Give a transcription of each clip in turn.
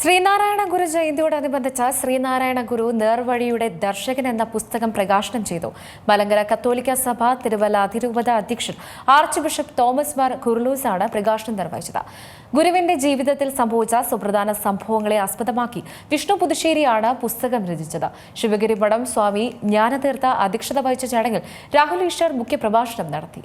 ശ്രീനാരായണ ഗുരു ജയന്തിയോടനുബന്ധിച്ച് ശ്രീനാരായണ ഗുരു നേർവഴിയുടെ ദർശകൻ എന്ന പുസ്തകം പ്രകാശനം ചെയ്തു. മലങ്കര കത്തോലിക്ക സഭ തിരുവല്ല അതിരൂപത അധ്യക്ഷൻ ആർച്ച് ബിഷപ്പ് തോമസ് മാർ കുർലൂസാണ് പ്രകാശനം നിർവഹിച്ചത്. ഗുരുവിന്റെ ജീവിതത്തിൽ സംഭവിച്ച സുപ്രധാന സംഭവങ്ങളെ ആസ്പദമാക്കി വിഷ്ണു പുതുശ്ശേരിയാണ് പുസ്തകം രചിച്ചത്. ശിവഗിരി മഠം സ്വാമി ജ്ഞാനതീർത്ഥ അധ്യക്ഷത വഹിച്ച ചടങ്ങിൽ രാഹുൽ ഈശ്വർ മുഖ്യപ്രഭാഷണം നടത്തി.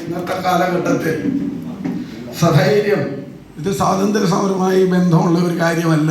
ഇന്നത്തെ കാലഘട്ടത്തിൽ സധൈര്യം ഇത് സ്വാതന്ത്ര്യ സമരവുമായി ബന്ധമുള്ള ഒരു കാര്യമല്ല.